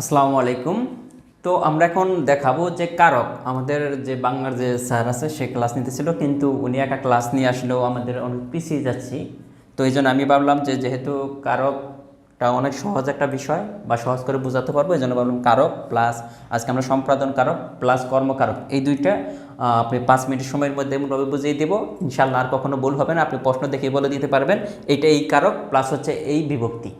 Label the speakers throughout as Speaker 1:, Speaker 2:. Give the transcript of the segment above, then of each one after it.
Speaker 1: আসসালামু আলাইকুম। তো আমরা এখন দেখাবো যে কারক, আমাদের যে বাংলার যে স্যার আছে, সে ক্লাস নিতেছিল, কিন্তু উনি একটা ক্লাস নিয়ে আসলেও আমাদের অনেক পিছিয়ে যাচ্ছি। তো এই জন্য আমি ভাবলাম যে যেহেতু কারকটা অনেক সহজ একটা বিষয় বা সহজ করে বোঝাতে পারব, এই জন্য ভাবলাম কারক প্লাস আজকে আমরা সম্পাদন কারক প্লাস কর্মকারক, এই দুইটা আপনি পাঁচ মিনিট সময়ের মধ্যে এমনভাবে বুঝিয়ে দেবো। ইনশাল্লাহ আর কখনো ভুল হবে না, আপনি প্রশ্ন দেখে বলে দিতে পারবেন এইটা এই কারক প্লাস হচ্ছে এই বিভক্তি।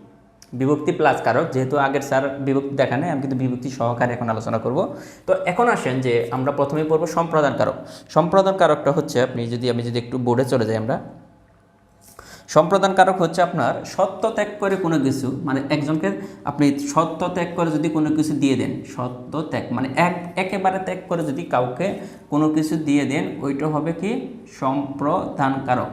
Speaker 1: বিভক্তি প্লাস কারক, যেহেতু আগের স্যার বিভক্তি দেখা নেই, আমি কিন্তু বিভক্তি সহকারে এখন আলোচনা করব। তো এখন আসেন যে আমরা প্রথমে পড়ব সম্প্রদান কারক। সম্প্রদান কারকটা হচ্ছে আপনি যদি, আমি যদি একটু বোর্ডে চলে যাই আমরা। সম্প্রদান কারক হচ্ছে আপনার সত্য ত্যাগ করে কোনো কিছু মানে একজনকে আপনি সত্য ত্যাগ করে যদি কোনো কিছু দিয়ে দেন, সত্য ত্যাগ মানে এক, একেবারে ত্যাগ করে যদি কাউকে কোনো কিছু দিয়ে দেন, ওইটা হবে কি? সম্প্রদান কারক।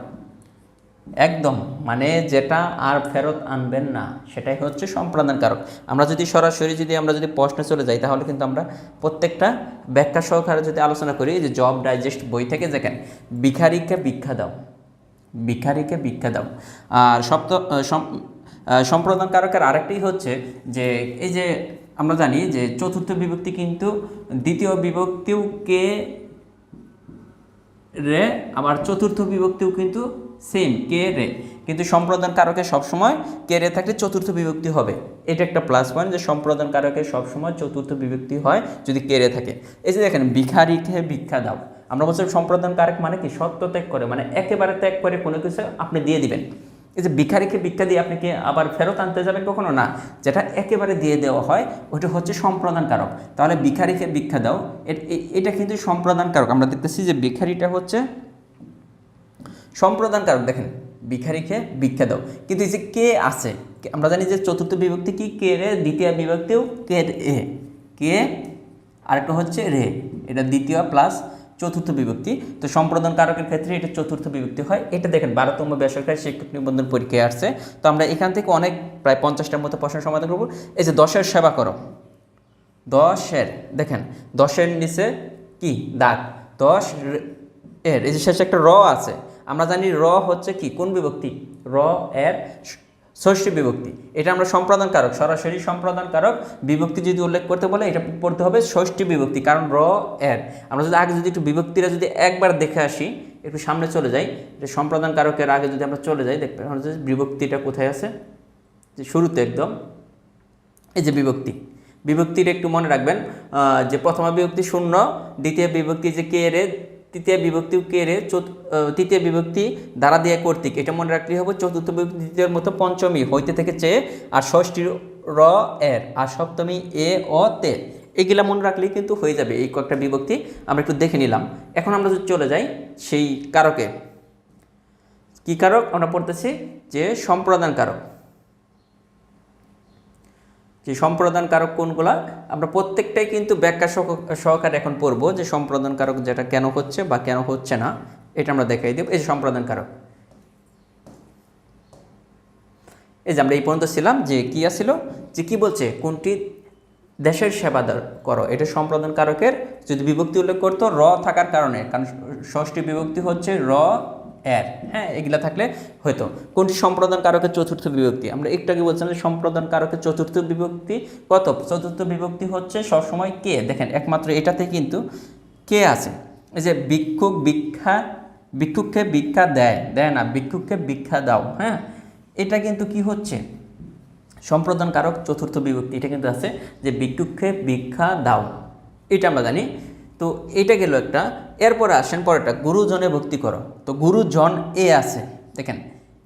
Speaker 1: একদম মানে যেটা আর ফেরত আনবেন না, সেটাই হচ্ছে সম্প্রদান কারক। আমরা যদি সরাসরি যদি আমরা যদি প্রশ্নে চলে যাই, তাহলে কিন্তু আমরা প্রত্যেকটা ব্যাখ্যা সহকারে যদি আলোচনা করি যে জব ডাইজেস্ট বই থেকে দেখেন, ভিখারিকে ভিক্ষা দাও, ভিখারিকে ভিক্ষা দাও। আর সপ্ত সম্প্রদান কারকের আরেকটি হচ্ছে যে, এই যে আমরা জানি যে চতুর্থ বিভক্তি কিন্তু দ্বিতীয় বিভক্তিও কে রে, আবার চতুর্থ বিভক্তিও কিন্তু সেম কে রে? কিন্তু সম্প্রদান কারকে সবসময় কে রে থাকলে চতুর্থ বিভক্তি হবে। এটা একটা প্লাস পয়েন্ট যে সম্প্রদান কারকে সবসময় চতুর্থ বিভক্তি হয় যদি কে রে থাকে। এই যে দেখেন, ভিখারিকে ভিক্ষা দাও। আমরা বলছি সম্প্রদান কারক মানে কি? সত্য ত্যাগ করে মানে একেবারে ত্যাগ করে কোনো কিছু আপনি দিয়ে দিবেন। এই যে ভিখারিকে ভিক্ষা দিয়ে আপনি কি আবার ফেরত আনতে যাবেন কখনো? না, যেটা একেবারে দিয়ে দেওয়া হয় ওটা হচ্ছে সম্প্রদান কারক তাহলে ভিখারিকে ভিক্ষা দাও, এটা কিন্তু সম্প্রদান কারক আমরা দেখতেছি যে ভিখারিটা হচ্ছে সম্প্রদান কারক দেখেন, ভিখারিকে ভিক্ষা দাও। কিন্তু এই যে কে আছে? আমরা জানি যে চতুর্থ বিভক্তি কি? কে রে? দ্বিতীয় বিভক্তিও কে এ, কে? আরেকটা হচ্ছে রে। এটা দ্বিতীয় প্লাস চতুর্থ বিভক্তি। তো সম্প্রদান কারকের ক্ষেত্রে এটা চতুর্থ বিভক্তি হয়। এটা দেখেন, বারোতম বেসরকারি শিক্ষক নিবন্ধন পরীক্ষায় আসছে। তো আমরা এখান থেকে অনেক, প্রায় পঞ্চাশটার মতো প্রশ্ন সমাধান করব। এই যে দশের সেবা করো। দশের, দেখেন, দশের নিচে কি? দাগ। দশ এর, এই যে শেষে একটা র আছে। আমরা জানি র হচ্ছে কি? কোন বিভক্তি? র, এর ষষ্ঠী বিভক্তি। এটা আমরা সম্প্রদান কারক সরাসরি সম্প্রদান কারক বিভক্তি যদি উল্লেখ করতে বলে, এটা পড়তে হবে ষষ্ঠী বিভক্তি, কারণ র, এর। আমরা যদি আগে যদি একটু বিভক্তিরা যদি একবার দেখে আসি, একটু সামনে চলে যাই এটা সম্প্রদান কারকের আগে যদি আমরা চলে যাই দেখতে যে বিভক্তিটা কোথায় আছে? যে শুরুতে একদম, এই যে বিভক্তি। বিভক্তির একটু মনে রাখবেন যে প্রথমা বিভক্তি শূন্য, দ্বিতীয় বিভক্তি যে কে রে তৃতীয় বিভক্তি কেড়ে তৃতীয় বিভক্তি দ্বারা দিয়ে কর্তৃক। এটা মনে রাখলেই হবে, চতুর্থ বিভক্তি দ্বিতীয়ের মতো পঞ্চমী হইতে থেকে চেয়ে আর ষষ্ঠীর র এর, আর সপ্তমী এ, অ, তে। এগুলা মনে রাখলেই কিন্তু হয়ে যাবে এই কয়েকটা বিভক্তি। আমরা একটু দেখে নিলাম। এখন আমরা যদি চলে যাই সেই কারকে। কি কারক? আমরা পড়তেছি যে সম্প্রদান কারক। যে সম্প্রদান কারক কোনগুলা, আমরা প্রত্যেকটাই কিন্তু ব্যাখ্যা সহ- সহকারে এখন পড়ব যে সম্প্রদান কারক যেটা কেন হচ্ছে বা কেন হচ্ছে না, এটা আমরা দেখাই দেব। এই যে সম্প্রদান কারক এই যে আমরা এই পর্যন্ত ছিলাম যে কি আসছিল যে কি বলছে? কোনটি দেশের সেবা করো। এটা সম্প্রদান কারকের যদি বিভক্তি উল্লেখ করতো, র থাকার কারণে, কারণ ষষ্ঠী বিভক্তি হচ্ছে র এর। হ্যাঁ এগুলা থাকলে হয়তো কোনটি সম্প্রদান কারকের চতুর্থ বিভক্তি? আমরা একটু বলছিলাম যে সম্প্রদান কারকের চতুর্থ বিভক্তি কত? চতুর্থ বিভক্তি হচ্ছে সবসময় কে? দেখেন, একমাত্র এটাতে কিন্তু কে আছে? এই যে ভিক্ষুক ভিক্ষা, ভিক্ষুককে ভিক্ষা দেয় দেয় না, ভিক্ষুককে ভিক্ষা দাও হ্যাঁ? এটা কিন্তু কি হচ্ছে? সম্প্রদান কারক চতুর্থ বিভক্তি, এটা কিন্তু আছে যে ভিক্ষুককে ভিক্ষা দাও। এটা আমরা জানি তো এটা গেল একটা। এরপরে আসেন পরেরটা, গুরুজনে ভক্তি করো। তো গুরুজন এ আছে, দেখেন,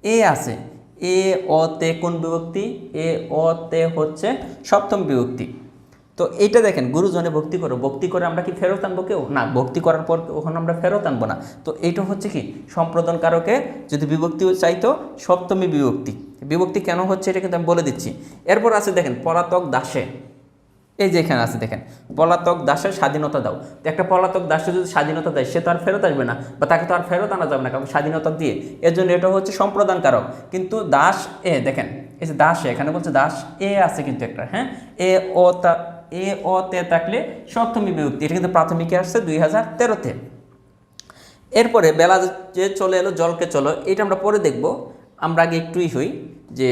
Speaker 1: এ আছে, এ, অ, তে কোন বিভক্তি? এ, অ, তে হচ্ছে সপ্তম বিভক্তি। তো এইটা দেখেন, গুরুজনে ভক্তি করো। ভক্তি করে আমরা কি ফেরত আনব কেউ? না, ভক্তি করার পর ওখানে আমরা ফেরত আনব না। তো এইটা হচ্ছে কি? সম্প্রদান কারকে যদি বিভক্তি চাইতো, সপ্তমী বিভক্তি। বিভক্তি কেন হচ্ছে এটা কিন্তু আমি বলে দিচ্ছি। এরপর আছে দেখেন পলাতক দাসে। এই যে এখানে আছে, দেখেন। পলাতক দাসের স্বাধীনতা দাও। তো একটা পলাতক দাসে যদি স্বাধীনতা দেয়, সে তো আর ফেরত আসবে না, বা তাকে তো আর ফেরত আনা যাবে না, কারণ স্বাধীনতা দিয়ে। এর জন্য এটা হচ্ছে সম্প্রদান কারক কিন্তু দাস এ, দেখেন, এই যে দাস এখানে বলছে দাস এ আছে কিন্তু একটা হ্যাঁ? এ, ও, তা, এ, ও, তে থাকলে সপ্তমী বিভক্তি, এটা কিন্তু প্রাথমিকে আসছে দুই হাজার তেরোতে। এরপরে বেলা যে চলে এলো, জলকে চলো, এটা আমরা পরে দেখব। আমরা আগে একটুই হই যে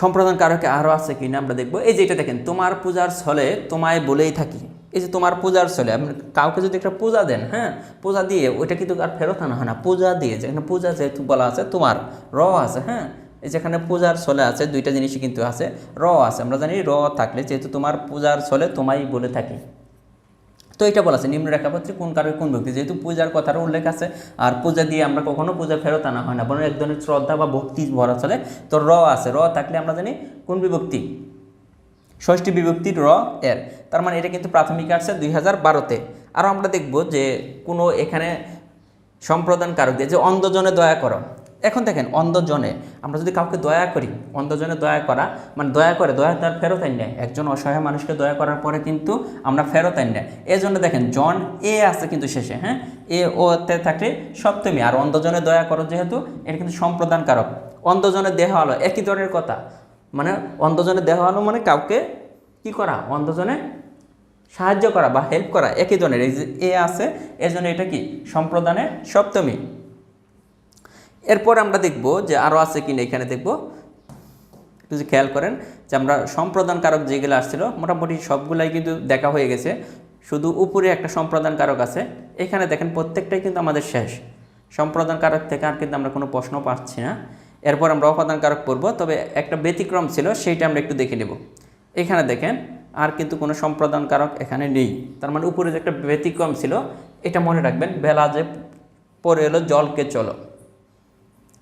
Speaker 1: সম্প্রদান কারকে আরও আছে কি না আমরা দেখব। এই যে এটা দেখেন, তোমার পূজার ছলে তোমায় বলেই থাকি। এই যে তোমার পূজার ছলে, আপনি কাউকে যদি একটা পূজা দেন হ্যাঁ পূজা দিয়ে, ওইটা কিন্তু আর ফেরত আনা হয় না। পূজা দিয়ে, যেখানে পূজা যেহেতু বলা আছে, তোমার র আছে হ্যাঁ এই যেখানে পূজার ছলে আছে, দুইটা জিনিসই কিন্তু আছে, র আছে। আমরা জানি র থাকলে যেহেতু তোমার পূজার ছলে তোমায় বলে থাকি। তো এটা বলা আছে, নিম্ন রেখাপত্রে কোন কারণে কোন ব্যক্তি যেহেতু পূজার কথার উল্লেখ আছে, আর পূজা দিয়ে আমরা কখনো পূজা ফেরত আনা হয় না, বরং এক ধরনের শ্রদ্ধা বা ভক্তি ভরা চলে। তো র আছে, র থাকলে আমরা জানি কোন বিভক্তি? ষষ্ঠী বিভক্তির র এর, তার মানে এটা কিন্তু প্রাথমিক আসছে দুই হাজার বারোতে। আরও আমরা দেখব যে কোনো এখানে সম্প্রদান কারক দিয়ে, যে অন্ধজনে দয়া করো এখন দেখেন অন্ধজনে, আমরা যদি কাউকে দয়া করি, অন্ধজনে দয়া করা মানে দয়া করে, দয়া তার ফেরত আইন নেয়। একজন অসহায় মানুষকে দয়া করার পরে কিন্তু আমরা ফেরত আইন নেয়। এই জন্য দেখেন জন এ আছে কিন্তু শেষে হ্যাঁ? এ, ও, তে থাকলে সপ্তমী। আর অন্ধজনে দয়া করো যেহেতু, এটা কিন্তু সম্প্রদান কারক অন্ধজনে দেহ আলো একই ধরনের কথা। মানে অন্ধজনে দেহ আলো মানে কাউকে কি করা? অন্ধজনে সাহায্য করা বা হেল্প করা, একই ধরনের। এই যে এ আছে এর জন্য এটা কি? সম্প্রদানের সপ্তমী। এরপর আমরা দেখব যে আরও আছে কিনা এখানে দেখব। একটু যদি খেয়াল করেন যে আমরা সম্প্রদান কারক যেগুলো আসছিল, মোটামুটি সবগুলাই কিন্তু দেখা হয়ে গেছে। শুধু উপরে একটা সম্প্রদান কারক আছে। এখানে দেখেন প্রত্যেকটাই কিন্তু আমাদের শেষ। সম্প্রদান কারক থেকে আর কিন্তু আমরা কোনো প্রশ্ন পাচ্ছি না। এরপর আমরা অপাদান কারক পড়ব, তবে একটা ব্যতিক্রম ছিল, সেইটা আমরা একটু দেখে নেব। এখানে দেখেন আর কিন্তু কোনো সম্প্রদান কারক এখানে নেই। তার মানে উপরে যে একটা ব্যতিক্রম ছিল, এটা মনে রাখবেন, বেলা যে পরে এলো, জলকে চলো।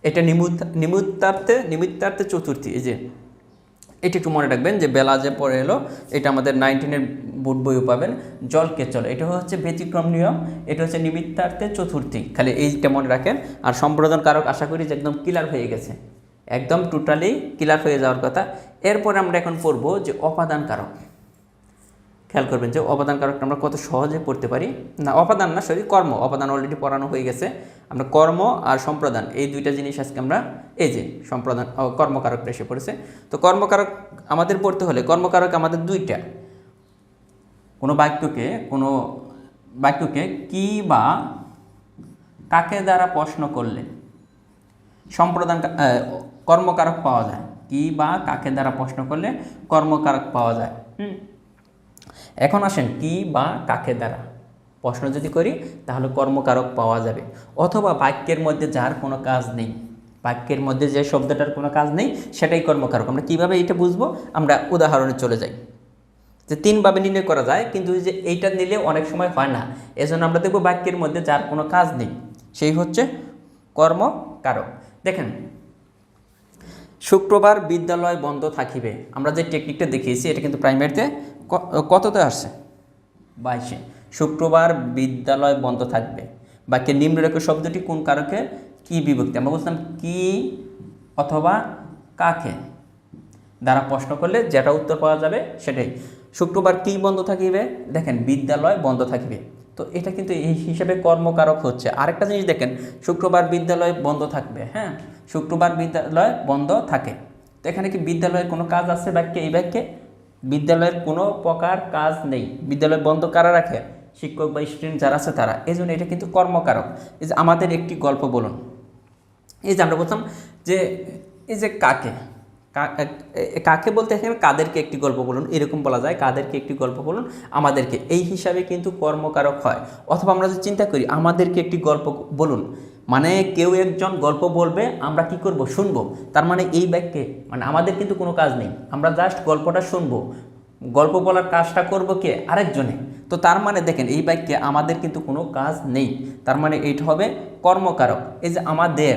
Speaker 1: এটা নিমুত, নিমিত্তার্থে নিমিত্তার্থে চতুর্থী, এই যে। এটা একটু মনে রাখবেন যে বেলা যে পরে এলো, এটা আমাদের নাইনটিনের বুট বইও পাবেন জলকে চলো। এটা হচ্ছে ব্যতিক্রম নিয়ম, এটা হচ্ছে নিমিত্তার্থে চতুর্থী, খালি এইটা মনে রাখেন। আর সম্প্রদান কারক আশা করি যে একদম ক্লিয়ার হয়ে গেছে। একদম টোটালি ক্লিয়ার হয়ে যাওয়ার কথা। এরপর আমরা এখন পড়ব যে অপাদান কারক খেয়াল করবেন যে অপাদান কারকটা আমরা কত সহজে পড়তে পারি? না, অপাদান না, সরি, কর্ম। অপাদান অলরেডি পড়ানো হয়ে গেছে। আমরা কর্ম আর সম্প্রদান এই দুইটা জিনিস আজকে আমরা এই যে সম্প্রদান ও, কর্মকারক এসে পড়েছে। তো কর্মকারক আমাদের পড়তে হলে কর্মকারক আমাদের দুইটা। কোনো বাক্যকে কোনো বাক্যকে কি বা কাকে দ্বারা প্রশ্ন করলে সম্প্রদান কর্মকারক পাওয়া যায়? কি বা কাকে দ্বারা প্রশ্ন করলে কর্মকারক পাওয়া যায়? হুম। এখন আসেন কি বা কাকে দ্বারা? প্রশ্ন যদি করি, তাহলে কর্মকারক পাওয়া যাবে। অথবা বাক্যের মধ্যে যার কোনো কাজ নেই, বাক্যের মধ্যে যে শব্দটার কোনো কাজ নেই, সেটাই কর্মকারক। আমরা কীভাবে এটা বুঝব? আমরা উদাহরণে চলে যাই। যে তিনভাবে নির্ণয় করা যায়, কিন্তু যে এইটা নিলে অনেক সময় হয় না। এজন্য আমরা দেখব বাক্যের মধ্যে যার কোনো কাজ নেই, সেই হচ্ছে কর্মকারক। দেখেন, শুক্রবার বিদ্যালয় বন্ধ থাকিবে। আমরা যে টেকনিকটা দেখিয়েছি, এটা কিন্তু প্রাইমারিতে কততে আসছে? বাইশে। শুক্রবার বিদ্যালয় বন্ধ থাকবে। বাক্যের নিম্নরেখ শব্দটি কোন কারকে? কি বিভক্তি? আমরা বলছিলাম কি অথবা কাকে? দ্বারা প্রশ্ন করলে যেটা উত্তর পাওয়া যাবে সেটাই। শুক্রবার কি বন্ধ থাকিবে? দেখেন, বিদ্যালয় বন্ধ থাকিবে। তো এটা কিন্তু এই হিসেবে কর্মকারক হচ্ছে। আরেকটা জিনিস দেখেন, শুক্রবার বিদ্যালয় বন্ধ থাকবে হ্যাঁ? শুক্রবার বিদ্যালয় বন্ধ থাকে। তো এখানে কি বিদ্যালয়ের কোনো কাজ আছে বাক্যে? এই বাক্যে বিদ্যালয়ের কোনো প্রকার কাজ নেই। বিদ্যালয় বন্ধ কারা রাখে? শিক্ষক বা স্টুডেন্ট যারা আছে তারা। এই জন্য এটা কিন্তু কর্মকারক। এই যে আমাদের একটি গল্প বলুন। এই যে আমরা বলতাম যে, এই যে কাকে? কাকে বলতে এখানে কাদেরকে একটি গল্প বলুন। এরকম বলা যায়, কাদেরকে একটি গল্প বলুন, আমাদেরকে। এই হিসাবে কিন্তু কর্মকারক হয়। অথবা আমরা যদি চিন্তা করি, আমাদেরকে একটি গল্প বলুন। মানে কেউ একজন গল্প বলবে, আমরা কি করব? শুনব। তার মানে এই বাক্যে মানে আমাদের কিন্তু কোনো কাজ নেই। আমরা জাস্ট গল্পটা শুনব। গল্প বলার কাজটা করব কে? আরেকজনে। তো তার মানে দেখেন, এই বাক্যে আমাদের কিন্তু কোনো কাজ নেই। তার মানে এইটা হবে কর্মকারক, এই যে আমাদের।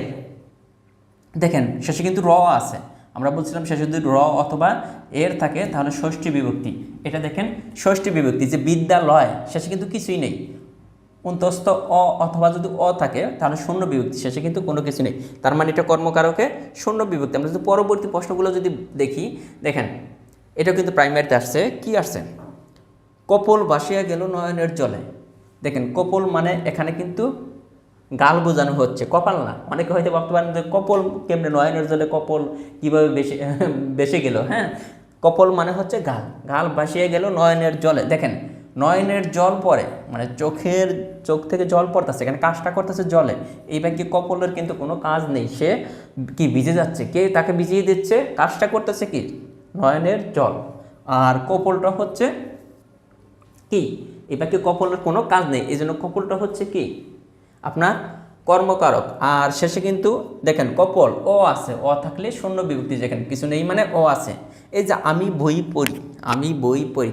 Speaker 1: দেখেন, শেষে কিন্তু র আছে। আমরা বলছিলাম শেষে যদি র অথবা এর থাকে, তাহলে ষষ্ঠী বিভক্তি। এটা দেখেন, ষষ্ঠী বিভক্তি, যে বিদ্যালয়, শেষে কিন্তু কিছুই নেই। অন্তস্থ অ অথবা যদি অ থাকে, তাহলে শূন্য বিভক্তি, শেষে কিন্তু কোনো কিছু নেই। তার মানে এটা কর্মকারকে শূন্য বিভক্তি। আমরা যদি পরবর্তী প্রশ্নগুলো যদি দেখি, দেখেন এটাও কিন্তু প্রাইমারিতে আসছে। কি আসছে? কপল ভাসিয়া গেল নয়নের জলে। দেখেন, কপল মানে এখানে কিন্তু গাল বোঝানো হচ্ছে। কপাল না। অনেকে হয়তো ভাবতে পারেন যে কপল কেমনে নয়নের জলে কপল কীভাবে বেশি বেসে গেল হ্যাঁ? কপল মানে হচ্ছে গাল। গাল ভাসিয়ে গেল নয়নের জলে। দেখেন, নয়নের জল পড়ে মানে চোখের, চোখ থেকে জল পড়তেছে, এখানে কাজটা করতেছে জলে। এই ব্যক্তি কপলের কিন্তু কোনো কাজ নেই। সে কি ভিজে যাচ্ছে? কে তাকে ভিজিয়ে দিচ্ছে? কাজটা করতেছে কি? নয়নের জল। আর কপলটা হচ্ছে কি? এই বাক্যে কপলের কোনো কাজ নেই, এই জন্য কপলটা হচ্ছে কি? আপনার কর্মকারক। আর শেষে কিন্তু দেখেন, কপল ও আছে। ও থাকলে শূন্য বিভক্তি যেখানে, কিছু নেই মানে ও আছে। এই যে আমি বই পড়ি, আমি বই পড়ি।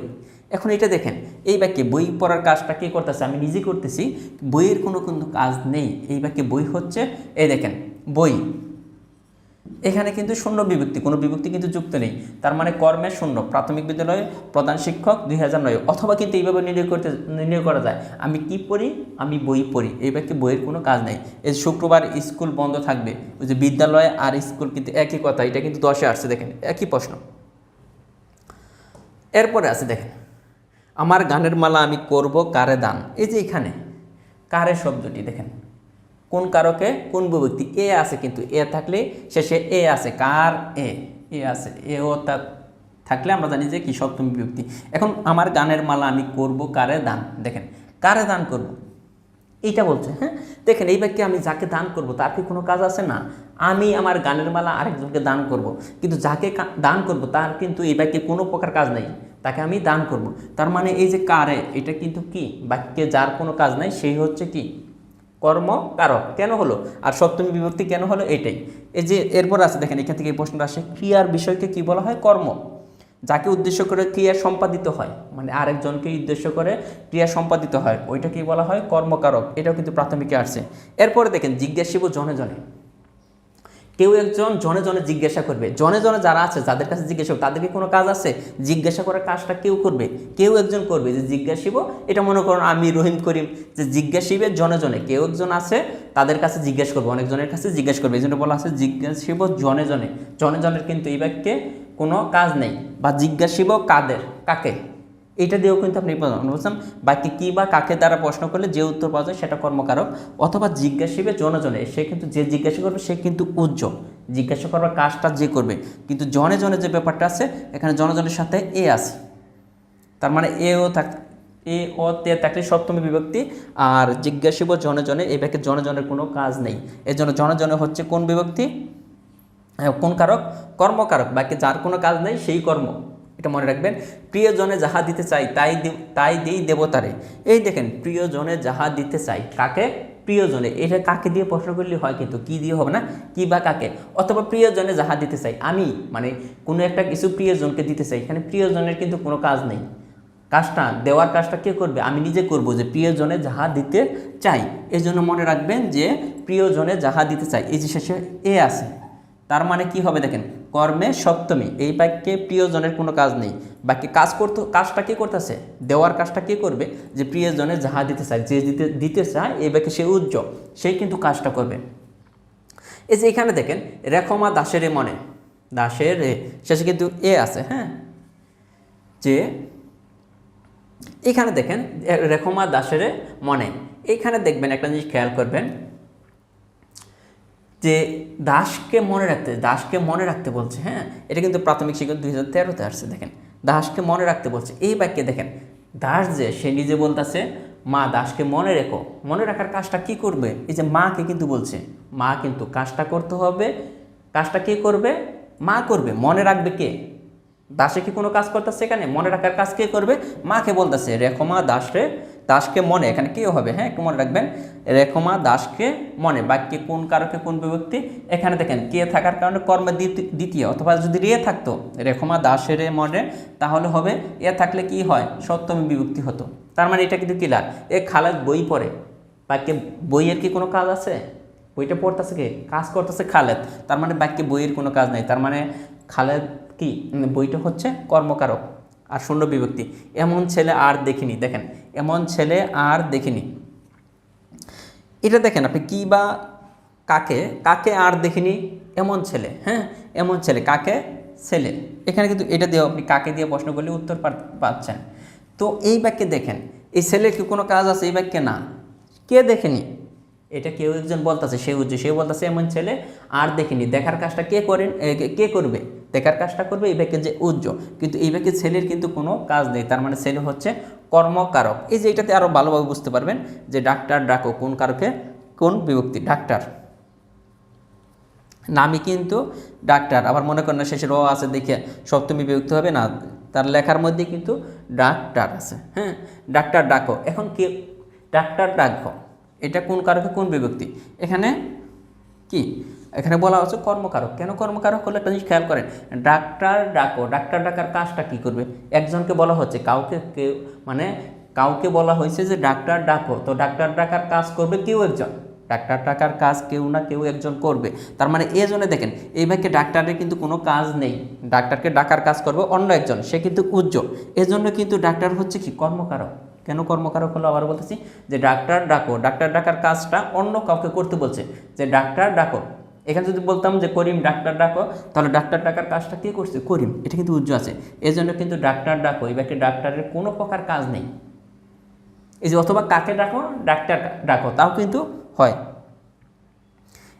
Speaker 1: এখন এটা দেখেন, এই বাক্যে বই পড়ার কাজটা কে করতেছে? আমি নিজে করতেছি, বইয়ের কোনো কিন্তু কাজ নেই। এই বাক্যে বই হচ্ছে, এই দেখেন, বই। এখানে কিন্তু শূন্য বিভক্তি, কোনো বিভক্তি কিন্তু যুক্ত নেই। তার মানে কর্মে শূন্য, প্রাথমিক বিদ্যালয়ে প্রধান শিক্ষক দুই হাজার নয়। অথবা কিন্তু এইভাবে নির্ণয় করতে, নির্ণয় করা যায়, আমি কি পড়ি, আমি বই পড়ি, এই ব্যক্তি বইয়ের কোনো কাজ নেই। এই শুক্রবার স্কুল বন্ধ থাকবে, ওই যে বিদ্যালয় আর স্কুল কিন্তু একই কথা, এটা কিন্তু দশে আসছে, দেখেন, একই প্রশ্ন। এরপরে আছে, দেখেন, আমার গানের মালা আমি করব কারে দান? এই যে এখানে, কারে শব্দটি, দেখেন কোন কারকে? কোন বিভক্তি? এ আছে কিন্তু এ থাকলে শেষে এ আছে। কার? এ। এ আছে। এ ও থাকলে আমরা জানি যে কি সপ্তমী বিভক্তি। এখন আমার গানের মালা আমি করব কারে দান? দেখেন, কারে দান করব? এইটা বলছে হ্যাঁ? দেখেন, এই ব্যক্তি আমি যাকে দান করব, তার কি কোনো কাজ আছে? না। আমি আমার গানের মালা আরেকজনকে দান করব। কিন্তু যাকে দান করব, তার কিন্তু এই ব্যক্তি কোনো প্রকার কাজ নেই। তাকে আমি দান করব। তার মানে এই যে কারে, এটা কিন্তু কি? বাক্যে যার কোনো কাজ নাই, সেই হচ্ছে কি? কর্ম কারক কেন হলো? আর সপ্তমী বিভক্তি কেন হলো? এটাই এই যে এরপর আছে, দেখেন, এখান থেকে এই প্রশ্নটা আসে, ক্রিয়ার বিষয়কে কি বলা হয়? কর্ম। যাকে উদ্দেশ্য করে ক্রিয়া সম্পাদিত হয় মানে আরেকজনকে উদ্দেশ্য করে ক্রিয়া সম্পাদিত হয় ওইটা কি বলা হয় কর্মকারক। এটাও কিন্তু প্রাথমিকে আসছে এরপরে দেখেন, জিজ্ঞাসিব জনে জনে। কেউ একজন জনে জনে জিজ্ঞাসা করবে। জনে জনে যারা আছে, যাদের কাছে জিজ্ঞাসা করবে তাদেরকে কোনো কাজ আছে? জিজ্ঞাসা করার কাজটা কেউ করবে। কেউ একজন করবে যে জিজ্ঞাসিব, এটা মনে করুন আমি রহিম করিম, যে জিজ্ঞাসিবে জনে জনে। কেউ একজন আছে, তাদের কাছে জিজ্ঞেস করবে, অনেকজনের কাছে জিজ্ঞেস করবে। এই জন্য বলা আছে জিজ্ঞাসিব জনে জনে। জনে জনের কিন্তু এই বাক্যে কোনো কাজ নেই। বা জিজ্ঞাসিব কাদের? কাকে? এটা দিয়েও কিন্তু আপনি বলছেন বাকি কি বা কাকে দ্বারা প্রশ্ন করলে যে উত্তর পাওয়া যায় সেটা কর্মকারক অথবা জিজ্ঞাসিবে জনজনে, সে কিন্তু যে জিজ্ঞাসা করবে সে কিন্তু উজ্জ্বল। জিজ্ঞাসা করবার কাজটা যে করবে। কিন্তু জনে জনে যে ব্যাপারটা আছে, এখানে জনজনের সাথে এ আছে। তার মানে এ ও থাক, এ ও তে থাকলে সপ্তমী বিভক্তি, আর জিজ্ঞাসিব জনে জনে এই ব্যাকে জনজনের কোনো কাজ নেই। এর জন্য জনে জনে হচ্ছে কোন বিভক্তি? কোন কারক? কর্মকারক। বাকি যার কোনো কাজ নেই, সেই কর্ম। এটা মনে রাখবেন, প্রিয়জনে যাহা দিতে চাই তাই তাই দিই দেবতারে। এই দেখেন, প্রিয়জনে যাহা দিতে চাই কাকে? প্রিয়জনে। এটা কাকে দিয়ে প্রশ্ন করলে হয় কিন্তু, কি দিয়ে হবে না? কি বা কাকে? অথবা প্রিয়জনে যাহা দিতে চাই, আমি মানে কোনো একটা কিছু প্রিয়জনকে দিতে চাই, এখানে প্রিয়জনের কিন্তু কোনো কাজ নেই। কাজটা, দেওয়ার কাজটা কে করবে? আমি নিজে করব যে প্রিয়জনে যাহা দিতে চাই। এই জন্য মনে রাখবেন যে, প্রিয়জনে যাহা দিতে চাই, এই যে শেষে এ আছে। তার মানে কি হবে দেখেন? কর্মে সপ্তমী, এই বাক্যে প্রিয়জনের কোনো কাজ নেই। বাক্যে কাজ করতে, কাজটা কে করতেছে? দেওয়ার কাজটা কে করবে? যে প্রিয়জনের যাহা দিতে চায়, যে দিতে দিতে চায়, এই বাক্যে সে উজ্জ্বল সেই কিন্তু কাজটা করবে। এই যে এখানে দেখেন, রেখমা দাসের মনে, দাসের শেষে কিন্তু এ আছে হ্যাঁ? যে এখানে দেখেন রেখমা দাসের মনে, এখানে দেখবেন একটা জিনিস খেয়াল করবেন যে দাসকে মনে রাখতে, দাসকে মনে রাখতে বলছে হ্যাঁ এটা কিন্তু প্রাথমিক শিক্ষক দুই হাজার তেরোতে আসছে, দেখেন। দাসকে মনে রাখতে বলছে, এই বাক্যে দেখেন, দাস যে, সে নিজে বলতেছে, মা, দাসকে মনে রেখো। মনে রাখার কাজটা কি করবে? এই যে মাকে কিন্তু বলছে, মা কিন্তু কাজটা করতে হবে। কাজটা কে করবে? মা করবে। মনে রাখবে কে? দাসে কি কোনো কাজ করতেছে এখানে? মনে রাখার কাজ কে করবে? মাকে বলতেছে রেখমা দাসরে দাসকে মনে, এখানে কেউ হবে? হ্যাঁ একটু মনে রাখবেন। রেখমা দাসকে মনে, বাক্যে কোন কারকে, কোন বিভক্তি? এখানে দেখেন, কে থাকার কারণে কর্মে দ্বিতীয়- অথবা যদি রে থাকতো, রেখমা দাসের মনে, তাহলে হবে, এ থাকলে কি হয়? সপ্তমী বিভক্তি হতো। তার মানে এটা কিন্তু কিলার এ খালেদ বই পড়ে। বাক্যে বইয়ের কি কোনো কাজ আছে? বইটা পড়তেছে কে? কাজ করতেছে খালেদ। তার মানে বাক্যে বইয়ের কোনো কাজ নাই। তার মানে খালেদ কি? বইটা হচ্ছে কর্মকারক আর শূন্য বিভক্তি। এমন ছেলে আর দেখিনি। দেখেন এমন ছেলে আর দেখিনি। এটা দেখেন আপনি কি বা কাকে কাকে আর দেখিনি? এমন ছেলে হ্যাঁ? এমন ছেলে, কাকে? ছেলে। এখানে কিন্তু এটা দিয়ে আপনি কাকে দিয়ে প্রশ্ন করলে উত্তর পাচ্ছেন। তো এই বাক্যে দেখেন, এই ছেলের কি কোনো কাজ আছে? এই বাক্যে না। কে দেখেনি? এটা কেউ একজন বলতেছে, সে উজ্জ্ব সে বলতেছে এমন ছেলে আর দেখিনি। দেখার কাজটা কে করেন কে- করবে? দেখার কাজটা করবে এই ব্যাকে যে উজ্জ্ব কিন্তু এই ব্যাকে ছেলের কিন্তু কোনো কাজ নেই। তার মানে ছেলে হচ্ছে কর্মকারক। এই যে এটাতে আরও ভালোভাবে বুঝতে পারবেন যে ডাক্তার ডাকো কোন কারকে, কোন বিভক্তি, ডাক্তার। নামই কিন্তু ডাক্তার। আবার মনে করেন না শেষে র আছে দেখে সপ্তমী বিভক্ত হবে না, তার লেখার মধ্যে কিন্তু ডাক্তার আছে হ্যাঁ? ডাক্তার ডাকো। এখন কি ডাক্তার ডাকো? এটা কোন কারকে, কোন বিভক্তি? এখানে কি? এখানে বলা হচ্ছে কর্মকারক। কেন কর্মকারক হলে একটা জিনিস খেয়াল করেন, ডাক্তার ডাকো, ডাক্তার ডাকার কাজটা কি করবে? একজনকে বলা হচ্ছে, কাউকে কেউ মানে কাউকে বলা হয়েছে যে ডাক্তার ডাকো, তো ডাক্তার ডাকার কাজ করবে কেউ একজন। ডাক্তার ডাকার কাজ কেউ না কেউ একজন করবে। তার মানে এই জন্য দেখেন, এই ভাইকে ডাক্তারের কিন্তু কোনো কাজ নেই। ডাক্তারকে ডাকার কাজ করবে অন্য একজন, সে কিন্তু উজ্জ্বল। এজন্য কিন্তু ডাক্তার হচ্ছে কি? কর্মকারক। কেন কর্মকারক হলো আবার বলতেছি যে ডাক্তার ডাকো, ডাক্তার ডাকার কাজটা অন্য কাউকে করতে বলছে। যে ডাক্তার ডাকো এখানে যদি বলতাম যে করিম, ডাক্তার ডাকো, তাহলে ডাক্তার ডাকার কাজটা কে করছে? করিম। এটা কিন্তু উজ্জ্বল আছে। এই জন্য কিন্তু ডাক্তার ডাকো এই ব্যক্তি ডাক্তারের কোনো প্রকার কাজ নেই। এই যে অথবা কাকে ডাকো? ডাক্তার ডাকো, তাও কিন্তু হয়।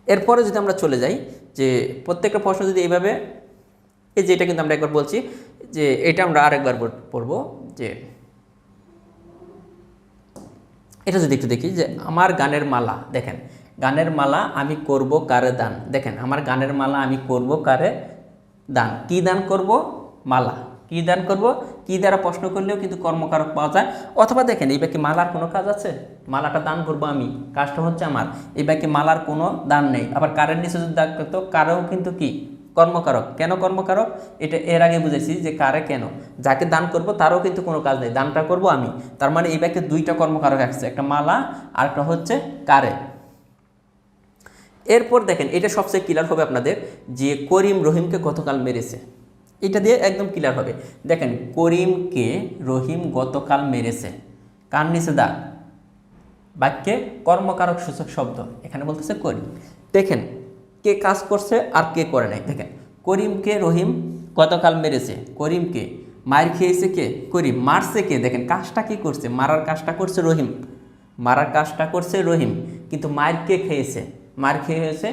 Speaker 1: এরপরে যদি আমরা চলে যাই, যে প্রত্যেকটা প্রশ্ন যদি এইভাবে, এই যে এটা কিন্তু আমরা একবার বলছি, যে এটা আমরা আরেকবার পড়ব, যে এটা যদি একটু দেখি, যে আমার গানের মালা, দেখেন গানের মালা আমি করব কারে দান? দেখেন, আমার গানের মালা আমি করব কারে দান? কি দান করব? মালা। কি দান করব? কি দ্বারা প্রশ্ন করলেও কিন্তু কর্মকারক পাওয়া যায়? অথবা দেখেন, এই ব্যাকে মালার কোনো কাজ আছে? মালাটা দান করব আমি, কাজটা হচ্ছে আমার। এই ব্যাকে মালার কোনো দান নেই। আবার কারের নিচে যদি দাগ করতো, কারেও কিন্তু কি? কর্মকারক। কেন কর্মকারক? এটা এর আগে বুঝেছি যে কারে কেন? যাকে দান করব, তারও কিন্তু কোনো কাজ নেই। দানটা করব আমি। তার মানে এই ব্যাকে দুইটা কর্মকারক আসছে। একটা মালা আর একটা হচ্ছে কারে। এরপর দেখেন, এটা সবচেয়ে ক্লিয়ার হবে আপনাদের যে করিম রহিমকে গতকাল মেরেছে। এটা দিয়ে একদম ক্লিয়ার হবে। দেখেন, করিমকে রহিম গতকাল মেরেছে। কার নিচে দাগ? বাক্যে কর্মকারক সূচক শব্দ। এখানে বলতেছে করিম। দেখেন, কে কাজ করছে আর কে করে নাই। দেখেন, করিমকে রহিম গতকাল মেরেছে। করিমকে মার খেয়েছে কে? করিম। মারছে কে? দেখেন, কাজটা কি করছে? মারার কাজটা করছে রহিম। মারার কাজটা করছে রহিম। কিন্তু মায়ের কে খেয়েছে? মার খেয়ে হয়েছে।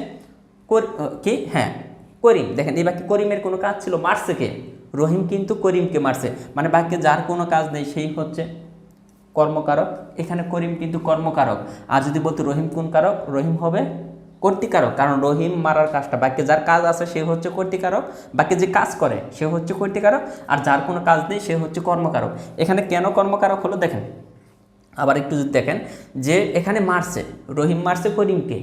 Speaker 1: কি? হ্যাঁ করিম। দেখেন, এই বাক্যে করিমের কোনো কাজ ছিল, মারছে কে? রহিম কিন্তু করিমকে মারছে। মানে বাক্যে যার কোনো কাজ নেই, সেই হচ্ছে কর্মকারক। এখানে করিম কিন্তু কর্মকারক। আর যদি বলতো রহিম কোন কারক? রহিম হবে কর্তিকারক। কারণ রহিম মারার কাজটা, বাক্যে যার কাজ আছে, সে হচ্ছে কর্তিকারক। বাক্যে যে কাজ করে, সে হচ্ছে কর্তিকারক। আর যার কোনো কাজ নেই, সে হচ্ছে কর্মকারক। এখানে কেন কর্মকারক হলো? দেখেন, আবার একটু যদি দেখেন, যে এখানে মারছে, রহিম মারছে করিমকে।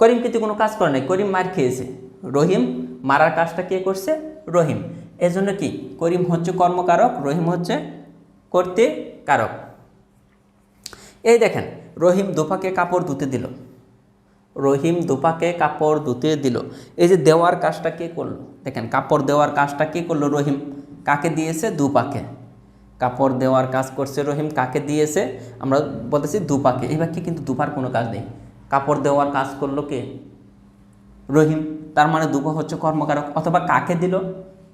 Speaker 1: করিম কিন্তু কোনো কাজ করে নাই। করিম মার খেয়েছে। রহিম মারার কাজটা কে করছে? রহিম। এজন্য কি? করিম হচ্ছে কর্মকারক, রহিম হচ্ছে করতে কারক এই দেখেন, রহিম দোপাকে কাপড় ধুতে দিল। রহিম দোপাকে কাপড় ধুতে দিল। এই যে দেওয়ার কাজটা কে করল? দেখেন, কাপড় দেওয়ার কাজটা কে করল রহিম? কাকে দিয়েছে? দুপাকে। কাপড় দেওয়ার কাজ করছে রহিম। কাকে দিয়েছে? আমরা বলতেছি দুপাকে। এই বাক্যে কিন্তু দুপার কোনো কাজ নেই। কাপড় দেওয়ার কাজ করল কে? রহিম। তার মানে দুপা হচ্ছে কর্মকারক। অথবা কাকে দিল?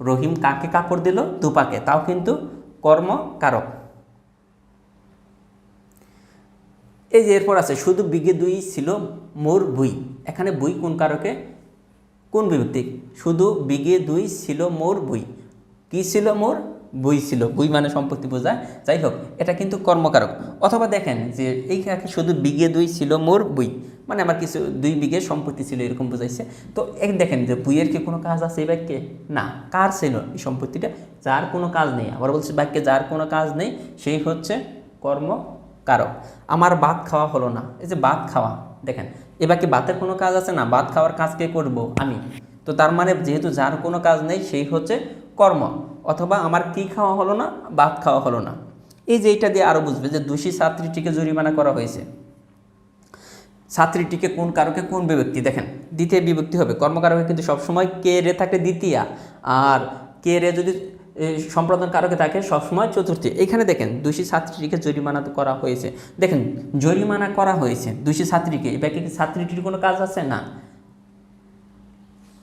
Speaker 1: রহিম কাকে কাপড় দিল? দুপাকে। তাও কিন্তু কর্মকারক। এই যে এরপর আছে, শুধু বিঘে দুই ছিল মোর বুই এখানে বুই কোন কারকে? কোন বিভক্তি শুধু বিঘে দুই ছিল মোর বুই কি ছিল মোর? বুই ছিল, বই মানে সম্পত্তি বোঝায় যাই হোক, এটা কিন্তু কর্মকারক। অথবা দেখেন যে এইখানে শুধু বিঘে দুই ছিল মোর বই মানে আমার কিছু দুই বিঘে সম্পত্তি ছিল, এরকম বোঝাইছে। তো এক দেখেন যে বইয়ের কি কোনো কাজ আছে এই বাক্যে? না, কার ছিল এই সম্পত্তিটা? যার কোনো কাজ নেই। আবার বলছে বাক্যে যার কোনো কাজ নেই, সেই হচ্ছে কর্মকারক। আমার ভাত খাওয়া হলো না। এই যে ভাত খাওয়া, দেখেন এবার কি ভাতের কোনো কাজ আছে না? ভাত খাওয়ার কাজ কে করব? আমি। তো তার মানে যেহেতু যার কোনো কাজ নেই, সেই হচ্ছে কর্ম অথবা আমার কি খাওয়া হলো না ভাত খাওয়া হলো না। এই যে এটা দিয়ে আরও বুঝবে যে দোষী ছাত্রীটিকে জরিমানা করা হয়েছে। ছাত্রীটিকে কোন কারকে কোন বিভক্তি দেখেন দ্বিতীয় বিভক্তি হবে। কর্মকারকে কিন্তু সবসময় কে রে থাকে দ্বিতীয়া আর কে রে যদি এ, সম্পাদন কারকে থাকে সবসময় চতুর্থী। এখানে দেখেন দোষী ছাত্রীটিকে জরিমানা করা হয়েছে। দেখেন জরিমানা করা হয়েছে দোষী ছাত্রীকে। এবার কি ছাত্রীটির কোনো কাজ আছে? না।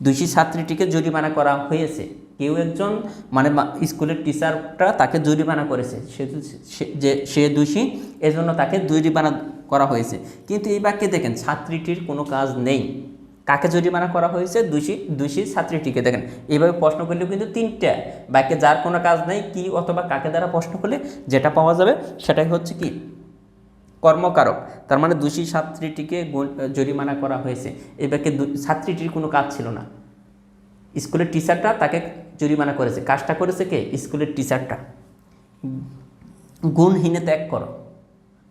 Speaker 1: দোষী ছাত্রীটিকে জরিমানা করা হয়েছে। কেউ একজন মানে স্কুলের টিচারটা তাকে জরিমানা করেছে। সে সে- যে সে দোষী, এজন্য তাকে জরিমানা করা হয়েছে। কিন্তু এই বাক্যে দেখেন, ছাত্রীটির কোনো কাজ নেই। কাকে জরিমানা করা হয়েছে? দোষী দোষী ছাত্রীটিকে। দেখেন এইভাবে প্রশ্ন করলেও কিন্তু তিনটা বাক্যে যার কোনো কাজ নেই, কি অথবা কাকে দ্বারা প্রশ্ন করলে যেটা পাওয়া যাবে, সেটাই হচ্ছে কি? কর্মকারক। তার মানে দোষী ছাত্রীটিকে জরিমানা করা হয়েছে। এই বাক্যে ছাত্রীটির কোনো কাজ ছিল না। স্কুলের টিচারটা তাকে জরিমানা করেছে। কাজটা করেছে কে? স্কুলের টিচারটা গুণহীনে ত্যাগ করো।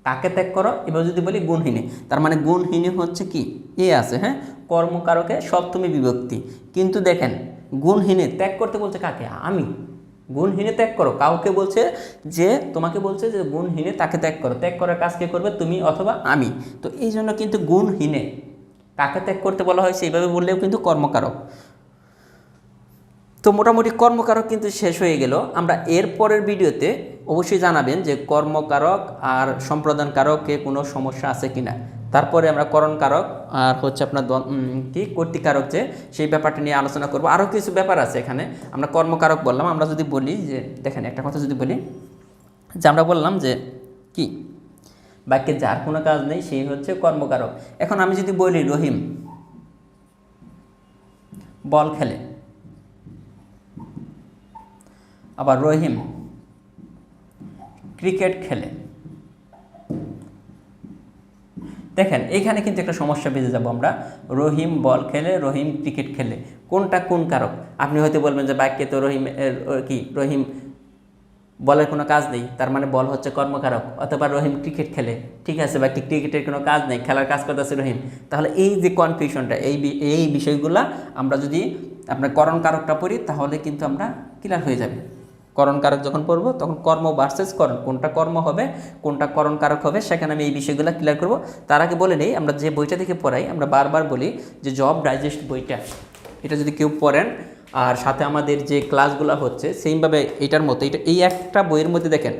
Speaker 1: কাকে ত্যাগ করো? এবার যদি বলি গুণহীনে। তার মানে গুণহীনে হচ্ছে কি? এ আছে হ্যাঁ? কর্মকারকে সপ্তমী বিভক্তি। কিন্তু দেখেন, গুণহীনে ত্যাগ করতে বলছে কাকে? আমি। গুণহীনে ত্যাগ করো। কাউকে বলছে যে, তোমাকে বলছে যে গুণহীনে তাকে ত্যাগ করো। ত্যাগ করার কাজ কে করবে? তুমি অথবা আমি। তো এই জন্য কিন্তু গুণহীনে। কাকে ত্যাগ করতে বলা হয়েছে? এইভাবে বললেও কিন্তু কর্মকারক। তো মোটামুটি কর্মকারক কিন্তু শেষ হয়ে গেল। আমরা এর পরের ভিডিওতে অবশ্যই জানাবেন যে কর্মকারক আর সম্প্রদানকারকে কোনো সমস্যা আছে কিনা। তারপরে আমরা করণকারক আর হচ্ছে আপনার কি কর্তৃকারক যে, সেই ব্যাপারটা নিয়ে আলোচনা করব। আরও কিছু ব্যাপার আছে এখানে। আমরা কর্মকারক বললাম, আমরা যদি বলি যে, দেখেন একটা কথা যদি বলি, যে আমরা বললাম যে, কি? বাক্যে যার কোনো কাজ নেই সেই হচ্ছে কর্মকারক। এখন আমি যদি বলি রহিম, বল খেলে। আবার রহিম ক্রিকেট খেলে। দেখেন, এখানে কিন্তু একটা সমস্যা বেঁধে যাব আমরা। রহিম বল খেলে, রহিম ক্রিকেট খেলে। কোনটা কোন কারক? আপনি হয়তো বলবেন যে বাক্যে তো রহিম কি, রহিম বলের কোনো কাজ নেই, তার মানে বল হচ্ছে কর্মকারক, অথবা রহিম ক্রিকেট খেলে। ঠিক আছে বাকি ক্রিকেটের কোনো কাজ নেই, খেলার কাজ করতেছে রহিম। তাহলে এই যে কনফিউশনটা এই এই বিষয়গুলা আমরা যদি আপনার করণ কারকটা পড়ি, তাহলে কিন্তু আমরা ক্লিয়ার হয়ে যাবে। করণ কারক যখন পড়ব, তখন কর্ম ভার্সেস করণ, কোনটা কর্ম হবে, কোনটা করণ কারক হবে, সেখানে আমি এই বিষয়গুলো ক্লিয়ার করব। তার আগে বলে নেই, আমরা যে বইটা থেকে পড়াই, আমরা বারবার বলি যে জব ডাইজেস্ট বইটা। এটা যদি কেউ পড়েন, আর সাথে আমাদের যে ক্লাসগুলো হচ্ছে সেইভাবে এটার মতো এটা এই একটা বইয়ের মধ্যে দেখেন,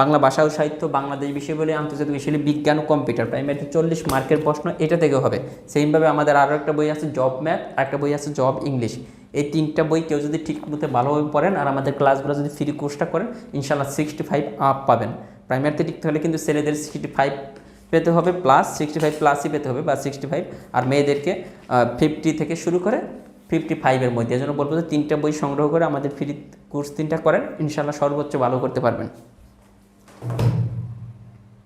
Speaker 1: বাংলা ভাষা ও সাহিত্য, বাংলাদেশ বিষয় বলে আন্তর্জাতিক বিষয়, বিজ্ঞান ও কম্পিউটার প্রাইমারিতে চল্লিশ মার্কের প্রশ্ন এটা থেকে হবে। সেইভাবে আমাদের আরও একটা বই আছে জব ম্যাথ আর একটা বই আছে জব ইংলিশ এই তিনটা বই কেউ যদি ঠিক মতো ভালোভাবে পড়েন আর আমাদের ক্লাসগুলো যদি ফ্রি কোর্সটা করেন ইনশাল্লাহ সিক্সটি ফাইভ আপ পাবেন প্রাইমারিতে টিকতে হলে কিন্তু ছেলেদের সিক্সটি ফাইভ পেতে হবে প্লাস সিক্সটি ফাইভ প্লাসই পেতে হবে বা সিক্সটি ফাইভ আর মেয়েদেরকে ফিফটি থেকে শুরু করে ফিফটি ফাইভের মধ্যে। এই জন্য বলব যে তিনটা বই সংগ্রহ করে আমাদের ফ্রি কোর্স তিনটা করেন ইনশাল্লাহ সর্বোচ্চ ভালো করতে পারবেন।